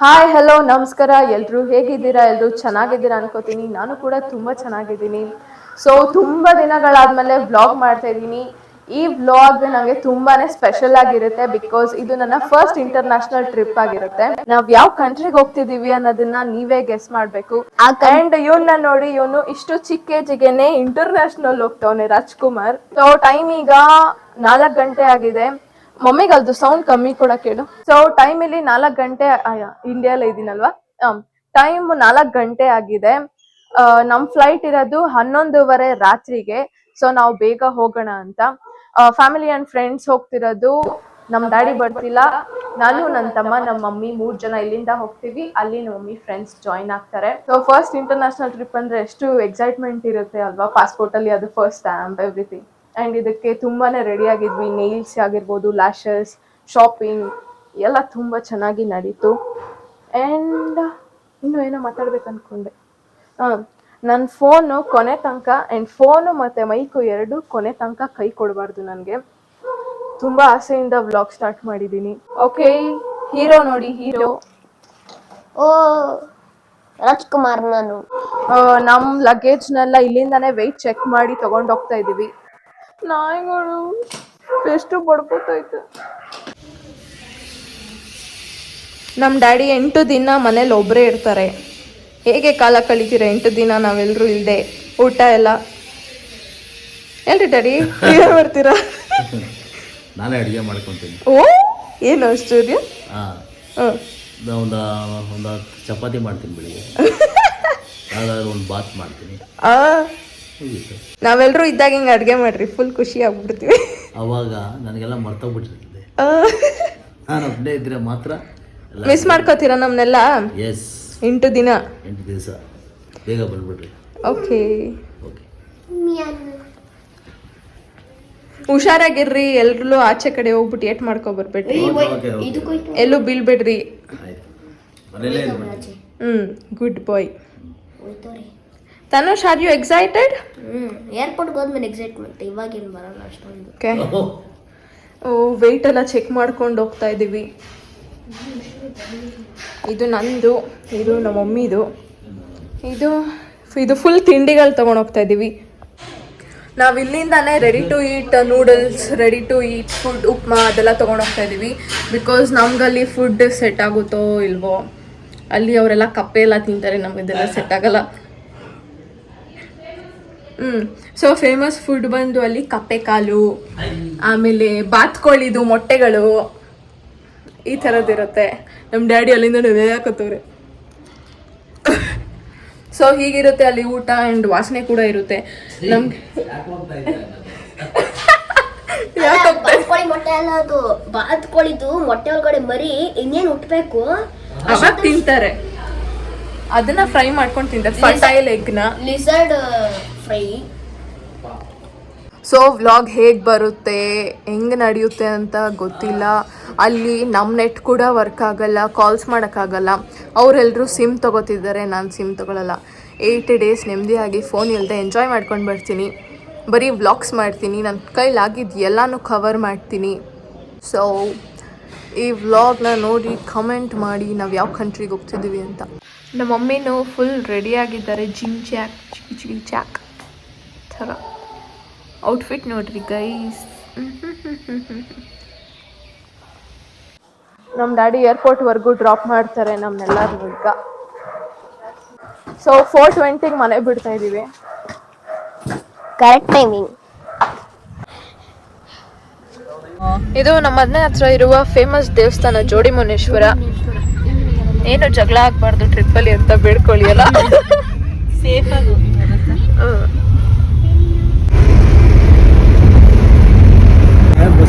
Hi hello ನಮಸ್ಕಾರ. ಎಲ್ಲರೂ ಹೇಗಿದ್ದೀರಾ? ಎಲ್ಲರೂ ಚೆನ್ನಾಗಿದ್ದೀರಾ ಅನ್ಕೋತೀನಿ. ನಾನು ಕೂಡ ತುಂಬಾ ಚೆನ್ನಾಗಿದ್ದೀನಿ. ಸೊ ತುಂಬಾ ದಿನಗಳಾದ್ಮೇಲೆ ವ್ಲಾಗ್ ಮಾಡ್ತಾ ಇದ್ದೀನಿ. ಈ ವ್ಲಾಗ್ ನನಗೆ ತುಂಬಾನೇ ಸ್ಪೆಷಲ್ ಆಗಿರುತ್ತೆ ಬಿಕಾಸ್ ಇದು ನನ್ನ ಫಸ್ಟ್ ಇಂಟರ್ನ್ಯಾಷನಲ್ ಟ್ರಿಪ್ ಆಗಿರುತ್ತೆ. ನಾವ್ ಯಾವ ಕಂಟ್ರಿಗೆ ಹೋಗ್ತಿದೀವಿ ಅನ್ನೋದನ್ನ ನೀವೇ ಗೆಸ್ ಮಾಡ್ಬೇಕು. ಅಂಡ್ ಇವನ್ನ ನೋಡಿ ಇವನು ಇಷ್ಟು ಚಿಕ್ಕ ಏಜಿಗೆನೆ ಇಂಟರ್ನ್ಯಾಷನಲ್ ಹೋಗ್ತಾವನೆ ರಾಜ್ಕುಮಾರ್. ಸೊ ಟೈಮ್ ಈಗ ನಾಲ್ಕು ಗಂಟೆ ಆಗಿದೆ. ಮಮ್ಮಿಗೆ ಅದು ಸೌಂಡ್ ಕಮ್ಮಿ ಕೂಡ ಕೇಳು. ಸೊ ಟೈಮ್ ಇಲ್ಲಿ ನಾಲ್ಕು ಗಂಟೆ ಇಂಡಿಯಾಲೇ ಇದೀನಲ್ವಾ? ಟೈಮ್ ನಾಲ್ಕು ಗಂಟೆ ಆಗಿದೆ. ನಮ್ ಫ್ಲೈಟ್ ಇರೋದು ಹನ್ನೊಂದುವರೆ ರಾತ್ರಿಗೆ. ಸೊ ನಾವು ಬೇಗ ಹೋಗೋಣ ಅಂತ. ಫ್ಯಾಮಿಲಿ ಅಂಡ್ ಫ್ರೆಂಡ್ಸ್ ಹೋಗ್ತಿರೋದು. ನಮ್ ಡ್ಯಾಡಿ ಬರ್ತಿಲ್ಲ. ನಾನು ನನ್ನ ತಮ್ಮ ನಮ್ಮ ಮಮ್ಮಿ ಮೂರ್ ಜನ ಇಲ್ಲಿಂದ ಹೋಗ್ತೀವಿ. ಅಲ್ಲಿ ನಮ್ಮ ಮಮ್ಮಿ ಫ್ರೆಂಡ್ಸ್ ಜಾಯಿನ್ ಆಗ್ತಾರೆ. ಸೊ ಫಸ್ಟ್ ಇಂಟರ್ನ್ಯಾಷನಲ್ ಟ್ರಿಪ್ ಅಂದ್ರೆ ಎಷ್ಟು ಎಕ್ಸೈಟ್ಮೆಂಟ್ ಇರುತ್ತೆ ಅಲ್ವಾ? ಪಾಸ್ಪೋರ್ಟ್ ಅಲ್ಲಿ ಅದು ಫಸ್ಟ್ ಸ್ಟ್ಯಾಂಪ್ ಎವ್ರಿಥಿಂಗ್ ಅಂಡ್ ಇದಕ್ಕೆ ತುಂಬಾನೇ ರೆಡಿ ಆಗಿದ್ವಿ ನೇಲ್ಸ್ ಆಗಿರ್ಬೋದು ಲ್ಯಾಶಸ್ ಶಾಪಿಂಗ್ ಎಲ್ಲ ತುಂಬ ಚೆನ್ನಾಗಿ ನಡೀತು. ಆ್ಯಂಡ್ ಇನ್ನೂ ಏನೋ ಮಾತಾಡ್ಬೇಕು ಅಂದ್ಕೊಂಡೆ ಹಾಂ ನನ್ನ ಫೋನು ಕೊನೆ ತನಕ ಆ್ಯಂಡ್ ಫೋನು ಮತ್ತು ಮೈಕು ಎರಡು ಕೊನೆ ತನಕ ಕೈ ಕೊಡಬಾರ್ದು ನನಗೆ. ತುಂಬ ಆಸೆಯಿಂದ ವ್ಲಾಗ್ ಸ್ಟಾರ್ಟ್ ಮಾಡಿದ್ದೀನಿ ಓಕೆ ಹೀರೋ ನೋಡಿ ಹೀರೋ ಓ ರಾಜ್ಕುಮಾರ್ ನಾನು. ನಮ್ಮ ಲಗೇಜ್ನೆಲ್ಲ ಇಲ್ಲಿಂದಾನೇ ವೆಯ್ಟ್ ಚೆಕ್ ಮಾಡಿ ತೊಗೊಂಡೋಗ್ತಾ ಇದ್ದೀವಿ ನಾಯಿಗಳು ಎಷ್ಟು ಬಡ್ಕೋತೈತೆ. ನಮ್ಮ ಡ್ಯಾಡಿ ಎಂಟು ದಿನ ಮನೇಲಿ ಒಬ್ಬರೇ ಇರ್ತಾರೆ. ಹೇಗೆ ಕಾಲ ಕಳಿತೀರ ಎಂಟು ದಿನ ನಾವೆಲ್ಲರೂ ಇಲ್ಲದೆ ಊಟ ಎಲ್ಲ. ಎಲ್ರಿ ಡ್ಯಾಡಿ ಏನು ಬರ್ತೀರಾ? ನಾನೇ ಅಡುಗೆ ಮಾಡ್ಕೊತೀನಿ. ಓ ಏನು ಆಶ್ಚರ್ಯ ಹಾಂ. ಒಂದು ಒಂದು ಚಪಾತಿ ಮಾಡ್ತೀನಿ ಬೆಳಿಗ್ಗೆ. ಯಾವ್ದಾದ್ರು ಒಂದು ಬಾತ್ ಮಾಡ್ತೀನಿ. ನಾವೆಲ್ಲರೂ ಇದ್ದಾಗ ಹಿಂಗೆ ಅಡುಗೆ ಮಾಡ್ರಿ ಫುಲ್ ಖುಷಿ ಆಗ್ಬಿಡ್ತೀವಿ. ಅವಾಗ ನನಗೆಲ್ಲ ಮರ್ತೋಗ್ಬಿಟ್ಟಿರ್ತದೆ. ನಾನು ಒಬ್ಬನೇ ಇದ್ರೆ ಮಾತ್ರ ಎಲ್ಲ ಮಿಸ್ ಮಾಡ್ಕೋತೀರಾ ನಮ್ಮನ್ನೆಲ್ಲ ಎಸ್ ಎಂಟು ದಿನ. ಎಂಟು ದಿವಸ. ಬೇಗ ಬಂದ್ಬಿಡ್ರಿ. ಓಕೆ. ಓಕೆ. ಹುಷಾರಾಗಿರ್ರಿ ಎಲ್ರು ಆಚೆ ಕಡೆ ಹೋಗ್ಬಿಟ್ಟು ಏಟ್ ಮಾಡ್ಕೊ ಬರ್ಬೇಡ್ರಿ. ಎಲ್ಲೂ ಬೀಳ್ಬೇಡ್ರಿ. ಆಯ್ತು. ಮನೇಲೇ ಇದ್ಬಿಡ್ತೀನಿ ಹ್ಮ್ good bye. Tanush are you excited hmm ಏರ್ಪೋರ್ಟ್ಗೆ ಹೋದ್ಮೇಲೆ ಎಕ್ಸೈಟ್ಮೆಂಟ್ ಇವಾಗೇನು ಬರಲ್ಲ ಅಷ್ಟೊಂದು. ಓಕೆ ಓ ವೆಯ್ಟ್ ಎಲ್ಲ ಚೆಕ್ ಮಾಡ್ಕೊಂಡು ಹೋಗ್ತಾ ಇದ್ದೀವಿ ಇದು ನಂದು ಇದು ನಮ್ಮ ಮಮ್ಮಿದು. ಇದು ಇದು ಫುಲ್ ತಿಂಡಿಗಳು ತಗೊಂಡು ಹೋಗ್ತಾ ಇದ್ದೀವಿ ನಾವು ಇಲ್ಲಿಂದಾನೇ ready to eat noodles ready to eat food upma ಅದೆಲ್ಲ ತೊಗೊಂಡು ಹೋಗ್ತಾ ಇದ್ದೀವಿ ಬಿಕಾಸ್ ನಮ್ಗಲ್ಲಿ ಫುಡ್ ಸೆಟ್ ಆಗುತ್ತೋ ಇಲ್ವೋ ಅಲ್ಲಿ ಅವರೆಲ್ಲ ಕಪ್ಪೆ ಎಲ್ಲ ತಿಂತಾರೆ ನಮಗೆಲ್ಲ ಸೆಟ್ ಆಗಲ್ಲ. ಹ್ಮ್. ಸೊ ಫೇಮಸ್ ಫುಡ್ ಬಂದು ಅಲ್ಲಿ ಕಪ್ಪೆ ಕಾಲು ಆಮೇಲೆ ಬಾತ್ಕೋಳಿದು ಮೊಟ್ಟೆಗಳು ಈ ಥರದ್ದಿರುತ್ತೆ ನಮ್ಮ ಡ್ಯಾಡಿ ಅಲ್ಲಿಂದ ಹಾಕತ್ತವ್ರೆ. ಸೊ ಹೀಗಿರುತ್ತೆ ಅಲ್ಲಿ ಊಟ ಆ್ಯಂಡ್ ವಾಸನೆ ಕೂಡ ಇರುತ್ತೆ. ನಮ್ಗೆ ಬಾತ್ಕೋಳಿ ಮೊಟ್ಟೆ ಅಲ್ಲ ಅದು. ಬಾತ್ಕೋಳಿದು ಮೊಟ್ಟೆ ಒಳಗಡೆ ಮರಿ ಇನ್ನೇನು ಹುಟ್ಟಬೇಕು ಅವಾಗ ತಿಂತಾರೆ. ಅದನ್ನ ಫ್ರೈ ಮಾಡ್ಕೊಂಡು ತಿಂತಾರೆ. ಫರ್ಟೈಲ್ ಎಗ್ನ ಲಿಸರ್ಡ್ ಫ್ರೈ ಸೊ ವ್ಲಾಗ್ ಹೇಗೆ ಬರುತ್ತೆ, ಹೆಂಗೆ ನಡೆಯುತ್ತೆ ಅಂತ ಗೊತ್ತಿಲ್ಲ. ಅಲ್ಲಿ ನಮ್ಮ ನೆಟ್ ಕೂಡ ವರ್ಕ್ ಆಗಲ್ಲ ಕಾಲ್ಸ್ ಮಾಡೋಕ್ಕಾಗಲ್ಲ ಅವರೆಲ್ಲರೂ ಸಿಮ್ ತೊಗೋತಿದ್ದಾರೆ, ನಾನು ಸಿಮ್ ತೊಗೊಳಲ್ಲ. ಏಯ್ಟ್ ಡೇಸ್ ನೆಮ್ಮದಿಯಾಗಿ ಫೋನ್ ಇಲ್ಲದೆ ಎಂಜಾಯ್ ಮಾಡ್ಕೊಂಡು ಬರ್ತೀನಿ. ಬರೀ ವ್ಲಾಗ್ಸ್ ಮಾಡ್ತೀನಿ ನನ್ನ ಕೈಲಾಗಿದ್ದು ಎಲ್ಲನೂ ಕವರ್ ಮಾಡ್ತೀನಿ. ಸೊ ಈ ವ್ಲಾಗ್ನ ನೋಡಿ ಕಮೆಂಟ್ ಮಾಡಿ, ನಾವು ಯಾವ ಕಂಟ್ರಿಗೆ ಹೋಗ್ತಿದ್ದೀವಿ ಅಂತ. ನಮ್ಮ ಮಮ್ಮಿನೂ ಫುಲ್ ರೆಡಿಯಾಗಿದ್ದಾರೆ ಜಿಮ್ ಚಾಕ್, ಚಿಕಿ ಚಿಕಿ ಚಾಕ್. ಥರ. ಔಟ್ಫಿಟ್ ನೋಡ್ರಿ ಗೈಸ್ ನಮ್ಮ ಡ್ಯಾಡಿ ಏರ್ಪೋರ್ಟ್ವರೆಗೂ ಡ್ರಾಪ್ ಮಾಡ್ತಾರೆ ನಮ್ಮನ್ನೆಲ್ಲರೂ ಈಗ. ಸೊ ಫೋರ್ ಟ್ವೆಂಟಿಗೆ ಮನೆ ಬಿಡ್ತಾ ಇದ್ದೀವಿ ಕರೆಕ್ಟ್ ಟೈಮಿಂಗ್ ಇದು ನಮ್ಮ ಮನೆ ಹತ್ರ ಇರುವ ಫೇಮಸ್ ದೇವಸ್ಥಾನ ಜೋಡಿ ಮುನೇಶ್ವರ ಏನು ಜಗಳ ಆಗ್ಬಾರ್ದು ಟ್ರಿಪ್ಪಲ್ಲಿ ಅಂತ ಬೇಡ್ಕೊಳ್ಳಿ ಅಲ್ಲ? ಸೇಫ್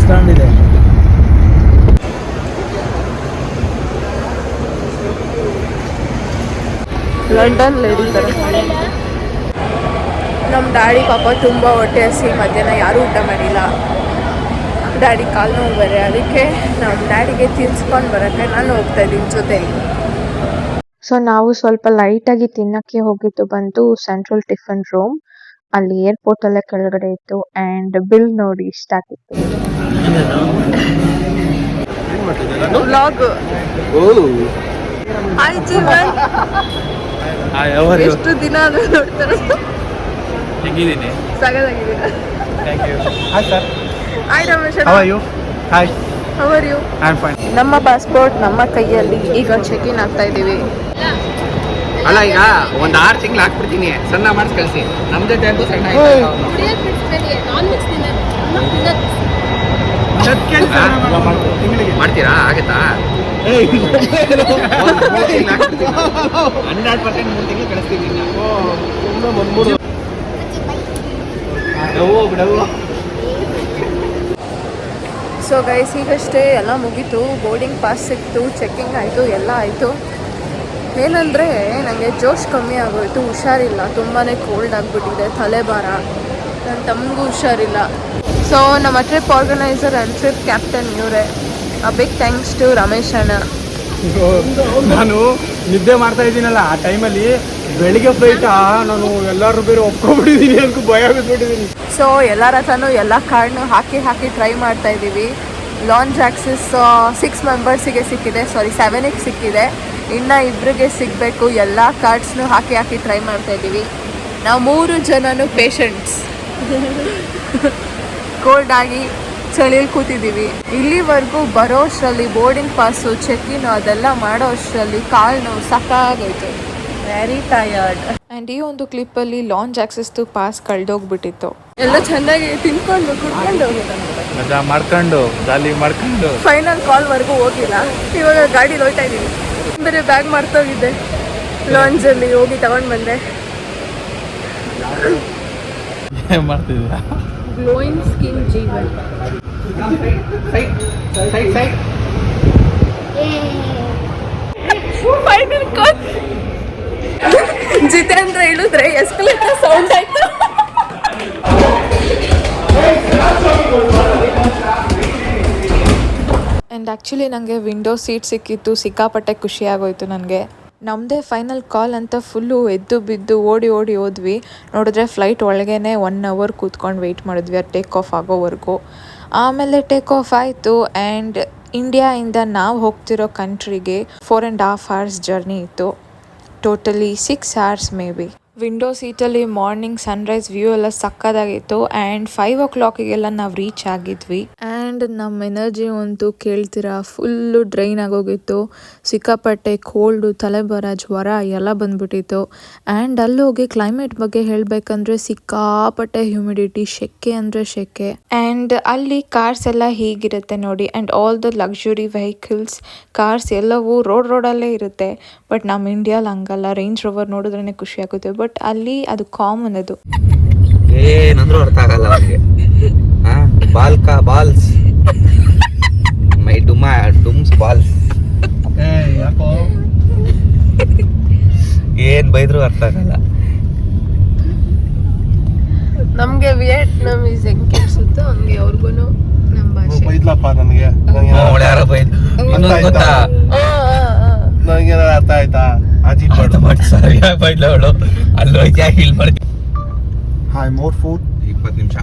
ಸ್ಟ್ಯಾಂಡ್ ಇದೆ ಲಂಡನ್ ಇರ್ತಾರೆ ನಮ್ಮ ಡ್ಯಾಡಿ ಪಾಪ ತುಂಬ ಹೊಟ್ಟೆ ಹಸಿ ಮಧ್ಯಾಹ್ನ ಯಾರೂ ಊಟ ಮಾಡಿಲ್ಲ. ಡ್ಯಾಡಿ ಕಾಲು ನೋವು ಬೇರೆ ಅದಕ್ಕೆ ನಮ್ಮ ಡ್ಯಾಡಿಗೆ ತಿನ್ಸ್ಕೊಂಡು ಬರೋಕ್ಕೆ ನಾನು ಹೋಗ್ತಾ ಇದ್ದೀನಿ ಜೊತೆಲಿ ಸೊ ನಾವು ಸ್ವಲ್ಪ ಲೈಟಾಗಿ ತಿನ್ನಕ್ಕೆ ಹೋಗಿದ್ದು ಬಂದು ಸೆಂಟ್ರಲ್ ಟಿಫನ್ ರೂಮ್ ಅಲ್ಲಿ ಏರ್ಪೋರ್ಟ್ ಅಲ್ಲೇ ಕೆಳಗಡೆ ಇತ್ತು ಅಂಡ್ ಬಿಲ್ ನೋಡಿ ಇಷ್ಟ ಆಗಿತ್ತು. ಎಷ್ಟು ದಿನ ಆದ್ರೂ ನೋಡ್ತಾರೆ. ಹೇಗಿದ್ದೀನಿ ಸಗದಾಗಿದ್ದೀರ thank you hi sir hi Ramesh how are you hi are you I am fine ನಮ್ಮ ಪಾಸ್ಪೋರ್ಟ್ ನಮ್ಮ ಕೈಯಲ್ಲಿ ಈಗ ಚೆಕ್ ಇನ್ ಆಗ್ತಾ ಇದ್ದೀವಿ. ಅಲ್ಲ ಈಗ ಒಂದ್ ಆರು ತಿಂಗಳು ಹಾಕ್ಬಿಡ್ತೀನಿ ಸಣ್ಣ ಮಾಡಿಸ್ ಕಳಿಸಿ. ನಮ್ ಜೊತೆ ಅಂತೂ. ಸಣ್ಣ ಮಾಡ್ತೀರಾ? ಆಗತ್ತಾ? ಹಂಡ್ರೆಡ್ ಪರ್ಸೆಂಟ್ ಮೂರು ತಿಂಗಳು ಕಳಿಸ್ತೀನಿ ಸೊ ಗೈಸ್ ಈಗಷ್ಟೇ ಎಲ್ಲ ಮುಗೀತು. ಬೋರ್ಡಿಂಗ್ ಪಾಸ್ ಸಿಕ್ತು ಚೆಕ್ಕಿಂಗ್ ಆಯಿತು ಎಲ್ಲ ಆಯಿತು. ಏನಂದರೆ ನನಗೆ ಜೋಶ್ ಕಮ್ಮಿ ಆಗೋಯ್ತು ಹುಷಾರಿಲ್ಲ ತುಂಬಾ ಕೋಲ್ಡ್ ಆಗಿಬಿಟ್ಟಿದೆ ತಲೆಭಾರ ನನ್ನ ತಮ್ಮಗೂ ಹುಷಾರಿಲ್ಲ. ಸೊ ನಮ್ಮ trip organiser and trip captain ಇವರೇ. ಬಿಗ್ ಥ್ಯಾಂಕ್ಸ್ ಟು ರಮೇಶ್ ಅಣ್ಣ. ನಾನು ನಿದ್ದೆ ಮಾಡ್ತಾ ಇದ್ದೀನಲ್ಲ ಆ ಟೈಮಲ್ಲಿ ಬೆಳಿಗ್ಗೆ ಫ್ಲೈಟ್ ನಾನು ಎಲ್ಲರೂ ಬೇರೆ ಒಪ್ಕೊಂಡ್ಬಿಟ್ಟಿದ್ದೀನಿ ಅಂತ ಭಯ ಬಿದ್ಬಿಟ್ಟಿದ್ದೀನಿ ಸೊ ಎಲ್ಲರ ಹತ್ರನೂ ಎಲ್ಲ ಕಾರ್ಡ್ನು ಹಾಕಿ ಹಾಕಿ ಟ್ರೈ ಮಾಡ್ತಾ ಇದ್ದೀವಿ. ಲಾಂಚ್ ಆಕ್ಸಿಸ್ ಸಿಕ್ಸ್ ಮೆಂಬರ್ಸಿಗೆ ಸಿಕ್ಕಿದೆ ಸಾರಿ ಸೆವೆನಿಗೆ ಸಿಕ್ಕಿದೆ. ಇನ್ನು ಇಬ್ಬರಿಗೆ ಸಿಗಬೇಕು ಎಲ್ಲ ಕಾರ್ಡ್ಸ್ನು ಹಾಕಿ ಹಾಕಿ ಟ್ರೈ ಮಾಡ್ತಾ ಇದ್ದೀವಿ ನಾವು ಮೂರು ಜನನು ಪೇಷಂಟ್ಸ್ ಕೋಲ್ಡ್ ಆಗಿ ಚಳಿಯಲ್ಲಿ ಕೂತಿದ್ದೀವಿ ಇಲ್ಲಿವರೆಗೂ ಬರೋ ಅಷ್ಟರಲ್ಲಿ ಬೋರ್ಡಿಂಗ್ ಪಾಸು ಚೆಕ್ ಇನ್ ಅದೆಲ್ಲ ಮಾಡೋ ಅಷ್ಟರಲ್ಲಿ ಕಾಲು ನೋವು ಸಾಕಾಗೋಯ್ತು ವೆರಿ ಟಯರ್ಡ್ ಆ್ಯಂಡ್ ಈ ಒಂದು ಕ್ಲಿಪ್ಪಲ್ಲಿ ಲಾಂಚ್ ಆಕ್ಸಸ್ದು ಪಾಸ್ ಕಳೆದೋಗ್ಬಿಟ್ಟಿತ್ತು. ಎಲ್ಲ ಚೆನ್ನಾಗಿ ತಿನ್ಕೊಂಡು ಕುಡ್ಕೊಂಡು ಮಜಾ ಮಾಡ್ಕೊಂಡು ಜಾಲಿ ಮಾಡ್ಕೊಂಡು. ಫೈನಲ್ ಕಾಲ್ವರೆಗೂ ಹೋಗಿಲ್ಲ. ಇವಾಗ ಗಾಡಿಲಿ ಹೋಯ್ತಾ ಇದ್ದೀನಿ ಬೇರೆ ಬ್ಯಾಗ್ ಮರ್ತೋಗಿದ್ದೆ ಲಾಂಜಲ್ಲಿ ಹೋಗಿ ತಗೊಂಡು ಬಂದೆ. ಗ್ಲೋಯಿಂಗ್ ಸ್ಕಿನ್ ಜೀವನ್ ಜಿತೇಂದ್ರ ಹೇಳಿದ್ರೆ ಎಸ್ಕಲೇಟರ್ ಸೌಂಡ್ ಆಯ್ತು? ಆ್ಯಂಡ್ ಆ್ಯಕ್ಚುಲಿ ನನಗೆ ವಿಂಡೋ ಸೀಟ್ ಸಿಕ್ಕಿತ್ತು, ಸಿಕ್ಕಾಪಟ್ಟೆ ಖುಷಿ ಆಗೋಯ್ತು ನನಗೆ. ನಮ್ಮದೇ ಫೈನಲ್ ಕಾಲ್ ಅಂತ ಫುಲ್ಲು ಎದ್ದು ಬಿದ್ದು ಓಡಿ ಓಡಿ ಹೋದ್ವಿ. ನೋಡಿದ್ರೆ ಫ್ಲೈಟ್ ಒಳಗೇ ಒನ್ ಅವರ್ ಕೂತ್ಕೊಂಡು ವೆಯ್ಟ್ ಮಾಡಿದ್ವಿ, ಅದು ಟೇಕ್ ಆಫ್ ಆಗೋವರೆಗೂ. ಆಮೇಲೆ ಟೇಕ್ ಆಫ್ ಆಯಿತು ಆ್ಯಂಡ್ ಇಂಡಿಯಾಯಿಂದ ನಾವು ಹೋಗ್ತಿರೋ ಕಂಟ್ರಿಗೆ four and half hours journey ಇತ್ತು. Totally six hours may be window ಸೀಟಲ್ಲಿ morning sunrise view ಎಲ್ಲ ಸಕ್ಕದಾಗಿತ್ತು ಆ್ಯಂಡ್ ಫೈವ್ ಓ ಕ್ಲಾಕಿಗೆಲ್ಲ ನಾವು ರೀಚ್ ಆಗಿದ್ವಿ. ಆ್ಯಂಡ್ ನಮ್ಮ ಎನರ್ಜಿ ಅಂತೂ ಕೇಳ್ತೀರಾ ಫುಲ್ಲು ಡ್ರೈನ್ ಆಗೋಗಿತ್ತು. ಸಿಕ್ಕಾಪಟ್ಟೆ ಕೋಲ್ಡು ತಲೆಬರ ಜ್ವರ ಎಲ್ಲ ಬಂದ್ಬಿಟ್ಟಿತ್ತು. ಆ್ಯಂಡ್ ಅಲ್ಲಿ ಹೋಗಿ ಕ್ಲೈಮೇಟ್ ಬಗ್ಗೆ ಹೇಳಬೇಕಂದ್ರೆ ಸಿಕ್ಕಾಪಟ್ಟೆ ಹ್ಯುಮಿಡಿಟಿ ಶೆಕೆ ಅಂದರೆ ಶೆಕೆ ಆ್ಯಂಡ್ ಅಲ್ಲಿ ಕಾರ್ಸ್ ಎಲ್ಲ ಹೀಗಿರುತ್ತೆ ನೋಡಿ and all the luxury vehicles cars ಎಲ್ಲವೂ ರೋಡ್ ರೋಡಲ್ಲೇ ಇರುತ್ತೆ. ಬಟ್ ನಮ್ಮ ಇಂಡಿಯಾಲ್ ಹಂಗಲ್ಲ. ರೇಂಜ್ ರೋವರ್ ನೋಡಿದ್ರೇ ಖುಷಿ ಆಗುತ್ತೆ. ಬಟ್ ಅಲ್ಲಿ ಅದು ಕಾಮನ್ ಅದು. ಏನಂದ್ರೂ ಅರ್ಥ ಆಗಲ್ಲ ಅವ್ರಿಗೆ ಬಾಲ್ಕ ಬಾಲ್ಸ್. ಮೈ ಡುಮ ಡುಮ್ಸ್ ಬಾಲ್ಸ್. ಯಾಕೋ? ಏನ್ ಬೈದ್ರು ಅರ್ಥ ಆಗಲ್ಲ. ನಮಗೆ ಇಸ್ ಹೆಂಗ್ ಕೆಲ್ಸುತ್ತೋ ಹಂಗೆ ಅವ್ರಿಗೂ ನಮ್ಮ ಭಾಷೆ. ಬೈದ್ಲಪ್ಪ ನನಗೆ. ಯಾರೋ ಬೈದ್ ಇನ್ನೊಂದು ಗೊತ್ತಾ? ನನಗೆ ಅರ್ಥ ಆಯ್ತಾ? ಅಜಿ ಅರ್ಥ ಮಾಡಿ ಸರಿಯಾಗಿ ಬೈದ್ಲ ಅವಳು. ಅಲ್ಲಿ ಹೋಯ್ತಾ ಇಲ್ಲಿ ಬರ್ತೀನಿ ಹಾಯ್ ಮೋರ್ ಫುಡ್ ಇಪ್ಪತ್ತು ನಿಮಿಷ.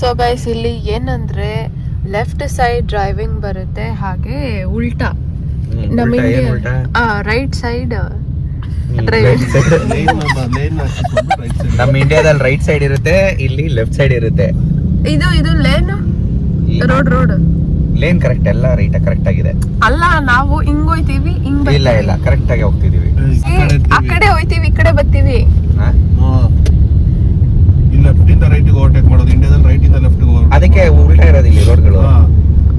ಸೊ ಗೈಸ್ ಇಲ್ಲಿ ಏನಂದ್ರೆ ಲೆಫ್ಟ್ ಸೈಡ್ ಡ್ರೈವಿಂಗ್ ಬರುತ್ತೆ ಹಾಗೆ ಉಲ್ಟಾ. ನಮ್ಮ ಇಂಡಿಯಾ ರೈಟ್ ಸೈಡ್ ನಮ್ಮ ಇಂಡಿಯಾದಲ್ಲಿ ರೈಟ್ ಸೈಡ್ ಇರುತ್ತೆ ಇಲ್ಲಿ ಲೆಫ್ಟ್ ಸೈಡ್ ಇರುತ್ತೆ. ಇದು ಇದು lane road road lane correct ಎಲ್ಲ ರೈಟ್ ಕರೆಕ್ಟ್ ಆಗಿದೆ. ಅಲ್ಲ ನಾವು ಹಿಂಗ್ ಹೋಯ್ತೀವಿ ಹಿಂಗ್ ಇಲ್ಲ ಇಲ್ಲ ಕರೆಕ್ಟ್ ಆಗಿ ಹೋಗ್ತಿದೀವಿ. ಆ ಕಡೆ ಹೋಯ್ತೀವಿ ಈ ಕಡೆ ಬರ್ತೀವಿ. ಲೆಫ್ಟ್ ಇಂದ ರೈಟ್ ಓವರ್ಟೇಕ್ ಮಾಡೋದು ಇಂಡಿಯಾದಲ್ಲಿ ರೈಟ್ ಇಂದ ಲೆಫ್ಟ್ ಅದಕ್ಕೆ ಉಲ್ಟಾ ಇರೋದು ಇಲ್ಲಿ ರೋಡ್ಗಳು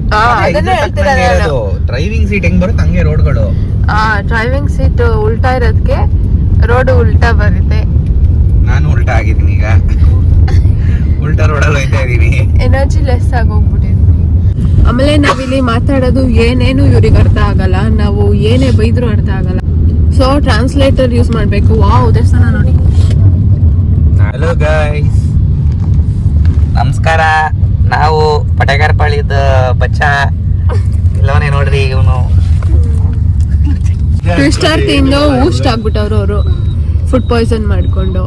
ಆ, ಅದನ್ನೇ ಹೇಳ್ತೀರ ಡ್ರೈವಿಂಗ್ ಸೀಟ್ ಹೆಂಗ್ ಬರುತ್ತೆ? ಹಂಗೆ ರೋಡ್ಗಳು ಆ ಡ್ರೈವಿಂಗ್ ಸೀಟ್ ಉಲ್ಟಾ ಇರೋದಕ್ಕೆ ರೋಡ್ ಉಲ್ಟಾ ಬರುತ್ತೆ. ನಾನು ಉಲ್ಟಾ ಆಗಿದ್ದೀನಿ ಈಗ. ಉಲ್ಟಾ ರೋಡಲ್ಲಿ ಹೋಯ್ತಾ ಇದೀನಿ. ಎನರ್ಜಿ ಲೆಸ್ ಆಗಿ ಹೋಗ್ಬಿಟ್ಟಿದ್ವಿ ಆಮೇಲೆ ನಾವಿಲ್ಲಿ ಮಾತಾಡೋದು ಏನೇನು ಇವ್ರಿಗೆ ಅರ್ಥ ಆಗಲ್ಲ ನಾವು ಏನೇ ಬೈದ್ರು ಅರ್ಥ ಆಗಲ್ಲ. ಸೊ ಟ್ರಾನ್ಸ್ಲೇಟರ್ ಯೂಸ್ ಮಾಡಬೇಕು. ವಾವ್ ದೇವಸ್ಥಾನ ನೋಡಿ. ಹಲೋ ಗೈಸ್ ನಮಸ್ಕಾರ. ನಾವು ಪಟಗಾರಪಾಳಿದ ಬಚ್ಚ. ಇಲ್ಲವನೇ ನೋಡ್ರಿ ಇವನು. ತಿಂದು ಊಸ್ಟ್ ಆಗ್ಬಿಟ್ಟವ್ರು ಅವರು. ಫುಡ್ ಪಾಯ್ಸನ್ ಮಾಡ್ಕೊಂಡು.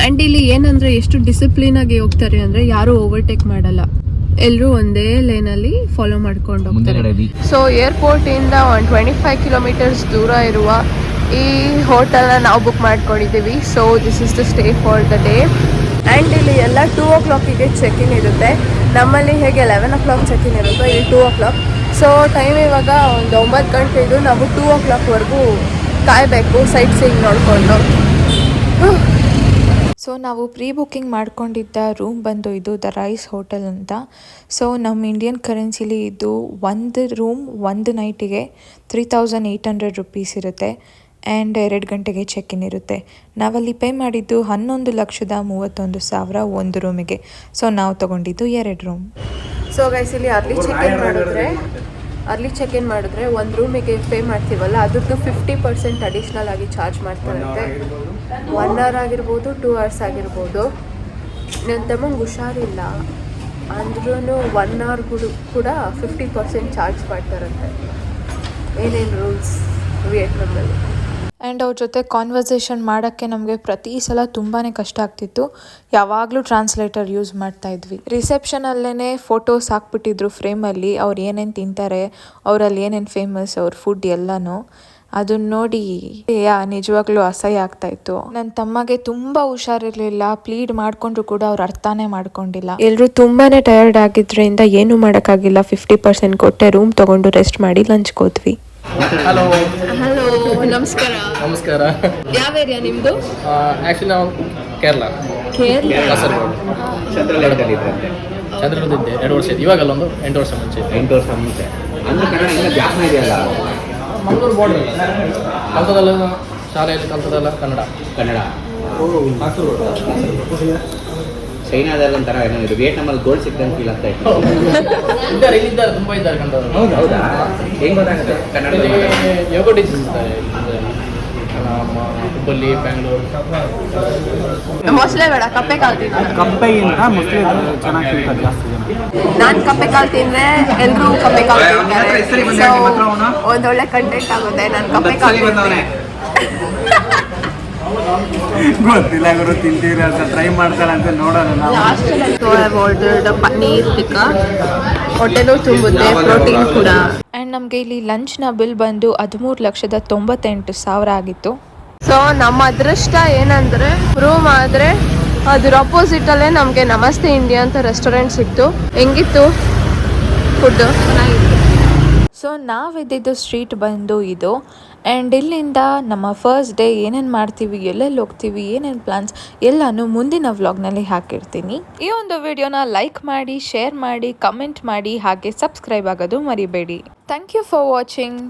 ಆ್ಯಂಡ್ ಇಲ್ಲಿ ಏನಂದ್ರೆ ಎಷ್ಟು ಡಿಸಿಪ್ಲಿನ್ ಆಗಿ ಹೋಗ್ತಾರೆ ಅಂದ್ರೆ ಯಾರು ಓವರ್ಟೇಕ್ ಮಾಡಲ್ಲ. ಎಲ್ಲರೂ ಒಂದೇ ಲೈನಲ್ಲಿ ಫಾಲೋ ಮಾಡ್ಕೊಂಡು ಹೋಗ್ತಾರೆ. ಸೊ ಏರ್ಪೋರ್ಟ್ ಇಂದ ಒಂದು ಟ್ವೆಂಟಿ ಫೈವ್ ಕಿಲೋಮೀಟರ್ಸ್ ದೂರ ಇರುವ ಈ ಹೋಟೆಲ್ನ ನಾವು ಬುಕ್ ಮಾಡ್ಕೊಂಡಿದ್ದೀವಿ. So this is the stay for the day and ಇಲ್ಲಿ ಎಲ್ಲ ಟೂ ಓ ಕ್ಲಾಕಿಗೆ ಚೆಕ್ ಇನ್ ಇರುತ್ತೆ. ನಮ್ಮಲ್ಲಿ ಹೇಗೆ eleven o'clock check in ಇರುತ್ತೋ ಇಲ್ಲಿ two o'clock so time ಇವಾಗ ಒಂದು ಒಂಬತ್ತು ಗಂಟೆ ಇದು. ನಾವು ಟೂ ಓ ಕ್ಲಾಕ್ವರೆಗೂ ಕಾಯಬೇಕು ಸೈಟ್ ಸೀಂಗ್ ನೋಡಿಕೊಂಡು. ಸೊ ನಾವು ಪ್ರೀ ಬುಕ್ಕಿಂಗ್ ಮಾಡ್ಕೊಂಡಿದ್ದ ರೂಮ್ ಬಂದು ಇದು ದ ರೈಸ್ ಹೋಟೆಲ್ ಅಂತ. ಸೊ ನಮ್ಮ ಇಂಡಿಯನ್ ಕರೆನ್ಸಿಲಿ ಇದು ಒಂದು ರೂಮ್ ಒಂದು ನೈಟಿಗೆ three thousand eight hundred rupees ಇರುತ್ತೆ ಆ್ಯಂಡ್ ಎರಡು ಗಂಟೆಗೆ ಚೆಕ್ ಇನ್ ಇರುತ್ತೆ. ನಾವಲ್ಲಿ ಪೇ ಮಾಡಿದ್ದು ಹನ್ನೊಂದು ಲಕ್ಷದ ಮೂವತ್ತೊಂದು ಸಾವಿರ ಒಂದು ರೂಮಿಗೆ ಸೊ ನಾವು ತಗೊಂಡಿದ್ದು ಎರಡು ರೂಮ್ ಸೊ ಗೈಸ್ ಇಲ್ಲಿ ಅರ್ಲಿ ಚೆಕ್ ಇನ್ ಮಾಡಿದ್ರೆ ಅರ್ಲಿ ಚೆಕ್ ಇನ್ ಮಾಡಿದ್ರೆ ಒಂದು ರೂಮಿಗೆ ಪೇ ಮಾಡ್ತೀವಲ್ಲ ಅದ್ರದ್ದು ಫಿಫ್ಟಿ ಪರ್ಸೆಂಟ್ ಅಡಿಷ್ನಲ್ ಆಗಿ ಚಾರ್ಜ್ ಮಾಡ್ತಾರಂತೆ ಒನ್ ಅವರ್ ಆಗಿರ್ಬೋದು? ಟೂ ಅವರ್ಸ್ ಆಗಿರ್ಬೋದು ನನ್ನ ತಮ್ಮಂಗೆ ಹುಷಾರಿಲ್ಲ. ಅಂದ್ರೂ ಒನ್ ಅವರ್ ಕೂಡ ಫಿಫ್ಟಿ ಪರ್ಸೆಂಟ್ ಚಾರ್ಜ್ ಮಾಡ್ತಾರಂತೆ. ಏನೇನು ರೂಲ್ಸ್ ವಿಯೆಟ್ನಾಮಲ್ಲಿ ಆ್ಯಂಡ್ ಅವ್ರ ಜೊತೆ ಕಾನ್ವರ್ಸೇಷನ್ ಮಾಡೋಕ್ಕೆ ನಮಗೆ ಪ್ರತಿ ಸಲ ತುಂಬಾ ಕಷ್ಟ ಆಗ್ತಿತ್ತು. ಯಾವಾಗಲೂ ಟ್ರಾನ್ಸ್ಲೇಟರ್ ಯೂಸ್ ಮಾಡ್ತಾ ಇದ್ವಿ. ರಿಸೆಪ್ಷನಲ್ಲೇ ಫೋಟೋಸ್ ಹಾಕ್ಬಿಟ್ಟಿದ್ರು ಫ್ರೇಮಲ್ಲಿ ಅವ್ರು ಏನೇನು ತಿಂತಾರೆ, ಅವರಲ್ಲಿ ಏನೇನು ಫೇಮಸ್ ಅವ್ರ ಫುಡ್ ಎಲ್ಲನೂ. ಅದನ್ನ ನೋಡಿ ಯಾ, ನಿಜವಾಗ್ಲೂ ಅಸಹ್ಯ ಆಗ್ತಾ ಇತ್ತು. ನನ್ನ ತಮ್ಮಗೆ ತುಂಬಾ ಹುಷಾರಿರ್ಲಿಲ್ಲ. ಪ್ಲೀಡ್ ಮಾಡ್ಕೊಂಡ್ರು ಕೂಡ ಅವ್ರು ಅರ್ಥನೇ ಮಾಡ್ಕೊಂಡಿಲ್ಲ. ಎಲ್ರು ತುಂಬಾನೇ ಟಯರ್ಡ್ ಆಗಿದ್ರಿಂದ ಏನು ಮಾಡೋಕ್ಕಾಗಿಲ್ಲ. ಫಿಫ್ಟಿ ಪರ್ಸೆಂಟ್ ಕೊಟ್ಟೆ ರೂಮ್ ತಗೊಂಡು ರೆಸ್ಟ್ ಮಾಡಿ ಲಂಚ್ ಹೋದ್ವಿ. ಹಲೋ ಹಲೋ ನಮಸ್ಕಾರ. ನಮಸ್ಕಾರ. ಯಾವ ಏರಿಯಾ ನಿಮ್ಮದು ಆ್ಯಕ್ಚುಲಿ ನಾವು ಕೇರಳ ಕೇರಳ ಕಾಸರಗೋಡು. ಚಂದ್ರಲೋಕದಲ್ಲಿದ್ರಂತೆ ಚಂದ್ರನದಿದ್ದೆ ಎರಡು ವರ್ಷ ಇದೆ ಇವಾಗಲ್ಲ ಒಂದು ಎಂಟು ವರ್ಷ ಮುಂಚೆ. ಎಂಟು ವರ್ಷ ಮುಂಚೆ. ಅಂದ್ರೆ ಕನ್ನಡ ಇನ್ನೂ ಜಾಸ್ತಿ ಇದೆಯಲ್ಲ? ಮಂಗಳೂರು ಬಾರ್ಡರ್ ಕಲ್ತದಲ್ಲ ಶಾಲೆಯಲ್ಲಿ ಕಲ್ತದಲ್ಲ ಕನ್ನಡ. ಕನ್ನಡ. ಕಾಸರಗೋಡು. ಚೈನಾದಲ್ಲಿ ಒಂಥರ ಏನೋ ಇದು ವಿಯೆಟ್ನಾಮಲ್ಲಿ ಗೋಲ್ಡ್ ಸಿಕ್ತಂತ ಫೀಲ್ ಆಗ್ತಾ ಇತ್ತು. ಇದ್ದಾರೆ ಇಲ್ಲಿದ್ದಾರೆ ತುಂಬ ಇದ್ದಾರೆ ಕಂಡವರು. ಹೌದಾ ಹೆಂಗೆ ಗೊತ್ತಾಗುತ್ತೆ? ಕನ್ನಡದಲ್ಲಿ ಯೋಗ ಟೀಚರ್ಸ್ ಇದ್ದಾರೆ ಹುಬ್ಬಳ್ಳಿ ಬ್ಯಾಂಗ್ಳೂರು. ಮೊಸಳೆ ಬೇಡ ಕಪ್ಪೆ ಕಾಲು ತಿಂತೀನಿ ಕಪ್ಪೆಗಿಂತ ಮೊಸಳೆ ಚೆನ್ನಾಗಿ ತಿಂತಾರೆ ಜಾಸ್ತಿ ಜನ. ನಾನು ಕಪ್ಪೆ ಕಾಲು ತಿಂದ್ರೆ ಎಲ್ಲರೂ ಕಪ್ಪೆ ಕಾಲು ತಿಂತಾರೆ. ಒಂದೊಳ್ಳೆ ಕಂಟೆಂಟ್ ಆಗುತ್ತೆ ನಾನು ಕಪ್ಪೆ ಕಾಲು ತಿಂತೀನಿ. ಗೊತ್ತಿಲ್ಲ ಗುರು ತಿಂತೀರಿ ಅಂತ ಟ್ರೈ ಮಾಡ್ತಾರೆ ಅಂತ ನೋಡೋಣ ನಾವು. ಪನ್ನೀರ್ ಟಿಕ್ಕ ಹೊಟ್ಟೆನೂ ತುಂಬುತ್ತೆ ಪ್ರೋಟೀನ್ ಕೂಡ. ಆ್ಯಂಡ್ ನಮಗೆ ಇಲ್ಲಿ ಲಂಚ್ನ ಬಿಲ್ ಬಂದು ಹದಿಮೂರು ಲಕ್ಷದ ತೊಂಬತ್ತೆಂಟು ಸಾವಿರ ಆಗಿತ್ತು. ಸೊ ನಮ್ಮ ಅದೃಷ್ಟ ಏನಂದ್ರೆ ರೂಮ್ ಆದ್ರೆ ಅದ್ರ ಅಪೋಸಿಟ್ ಅಲ್ಲೇ ನಮಗೆ ನಮಸ್ತೆ ಇಂಡಿಯಾ ಅಂತ ರೆಸ್ಟೋರೆಂಟ್ ಸಿಕ್ತು. ಹೆಂಗಿತ್ತು? ಫುಡ್ ಚೆನ್ನಾಗಿತ್ತು ಸೊ ನಾವಿದ್ದಿದ್ದು ಸ್ಟ್ರೀಟ್ ಬಂದು ಇದು. ಆ್ಯಂಡ್ ಇಲ್ಲಿಂದ ನಮ್ಮ ಫಸ್ಟ್ ಡೇ ಏನೇನು ಮಾಡ್ತೀವಿ, ಎಲ್ಲೆಲ್ಲಿ ಹೋಗ್ತೀವಿ, ಏನೇನು ಪ್ಲಾನ್ಸ್ ಎಲ್ಲನೂ ಮುಂದಿನ ವ್ಲಾಗ್ನಲ್ಲಿ ಹಾಕಿರ್ತೀನಿ. ಈ ಒಂದು ವಿಡಿಯೋನ ಲೈಕ್ ಮಾಡಿ ಶೇರ್ ಮಾಡಿ ಕಮೆಂಟ್ ಮಾಡಿ, ಹಾಗೆ ಸಬ್ಸ್ಕ್ರೈಬ್ ಆಗೋದು ಮರಿಬೇಡಿ. Thank you for watching